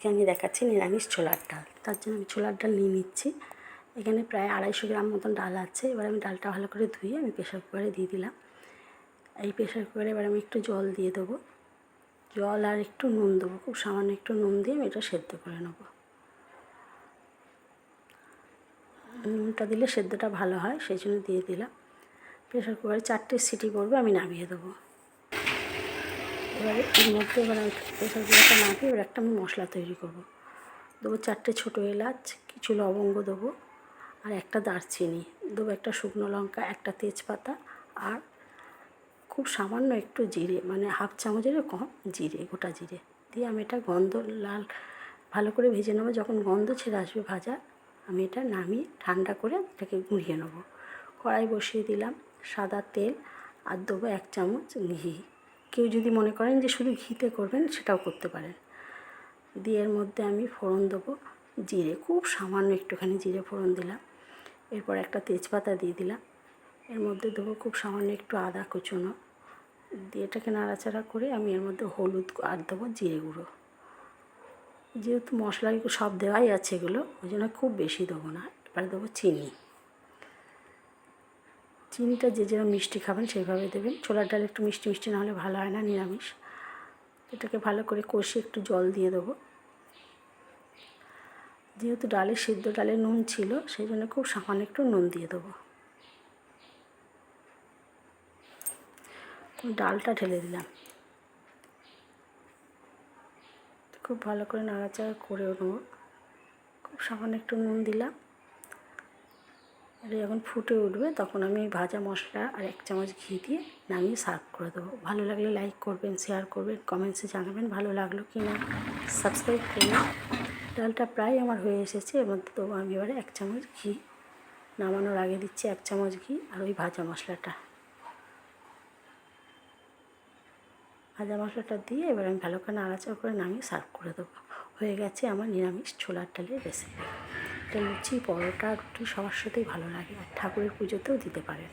আজকে আমি দেখাচ্ছি নিরামিষ ছোলার ডাল। তার জন্য আমি ছোলার ডাল নিয়ে নিচ্ছি। এখানে প্রায় আড়াইশো গ্রাম মতন ডাল আছে। এবার আমি ডালটা ভালো করে ধুয়ে আমি প্রেশার কুকারে দিয়ে দিলাম। এই প্রেশার কুকারে এবার আমি একটু জল দিয়ে দেবো। জল আর একটু নুন দেবো। খুব সামান্য একটু নুন দিয়ে আমি এটা সেদ্ধ করে নেব। নুনটা দিলে সেদ্ধটা ভালো হয়, সেই জন্য দিয়ে দিলাম। প্রেশার কুকারে চারটে সিটি পড়বে আমি নামিয়ে দেবো। এবারে এর মধ্যে এবার আমি নামিয়ে এবার একটা আমি মশলা তৈরি করব। দেবো চারটে ছোটো এলাচ, কিছু লবঙ্গ দেবো আর একটা দারচিনি। দেবো একটা শুকনো লঙ্কা, একটা তেজপাতা আর খুব সামান্য একটু জিরে মানে হাফ চামচেরও কম জিরে, গোটা জিরে। দিয়ে আমি এটা গন্ধ, লাল ভালো করে ভেজে নেব। যখন গন্ধ ছেড়ে আসবে ভাজা, আমি এটা নামিয়ে ঠান্ডা করে এটাকে গুঁড়িয়ে নেব। কড়াই বসিয়ে দিলাম সাদা তেল আর দেবো এক চামচ ঘি। কেউ যদি মনে করেন যে শুধু ঘিতে করবেন, সেটাও করতে পারেন। দিয়ে এর মধ্যে আমি ফোড়ন দেবো জিরে, খুব সামান্য একটুখানি জিরে ফোড়ন দিলাম। এরপর একটা তেজপাতা দিয়ে দিলাম। এর মধ্যে দেবো খুব সামান্য একটু আদা কুচুনো। দিয়ে এটাকে নাড়াচাড়া করে আমি এর মধ্যে হলুদ আর দেবো জিরে গুঁড়ো। যেহেতু মশলা সব দেওয়াই আছে এগুলো, ওই জন্য খুব বেশি দেবো না। এবার দেবো চিনি। চিনিটা যে যেরকম মিষ্টি খাবেন সেইভাবে দেবেন। ছোলার ডাল একটু মিষ্টি মিষ্টি না হলে ভালো হয় না, নিরামিষ। এটাকে ভালো করে কষিয়ে একটু জল দিয়ে দেবো। যেহেতু ডালে সিদ্ধ ডালে নুন ছিল, সেই জন্য খুব সামান্য একটু নুন দিয়ে দেবো। ডালটা ঢেলে দিলাম। খুব ভালো করে নাড়াচাড়া করেও নেব। খুব সামান্য একটু নুন দিলাম। এটা যখন ফুটে উঠবে তখন আমি ভাজা মশলা আর এক চামচ ঘি দিয়ে নামিয়ে সার্ভ করে দেবো। ভালো লাগলে লাইক করবেন, শেয়ার করবেন, কমেন্টসে জানাবেন ভালো লাগল কি না। সাবস্ক্রাইব করবেন ডালটা প্রায় আমার হয়ে এসেছে এর মধ্যে আমি এবারে এক চামচ ঘি নামানোর আগে দিচ্ছি এক চামচ ঘি আর ওই ভাজা মশলাটা। ভাজা মশলাটা দিয়ে এবার আমি ভালো করে নাড়াচাড়া করে নামিয়ে সার্ভ করে দেবো। হয়ে গেছে আমার নিরামিষ ছোলার ডালের রেসিপি এটা লুচি পরোটা রুটি সবার সাথেই ভালো লাগে। আর ঠাকুরের পুজোতেও দিতে পারেন।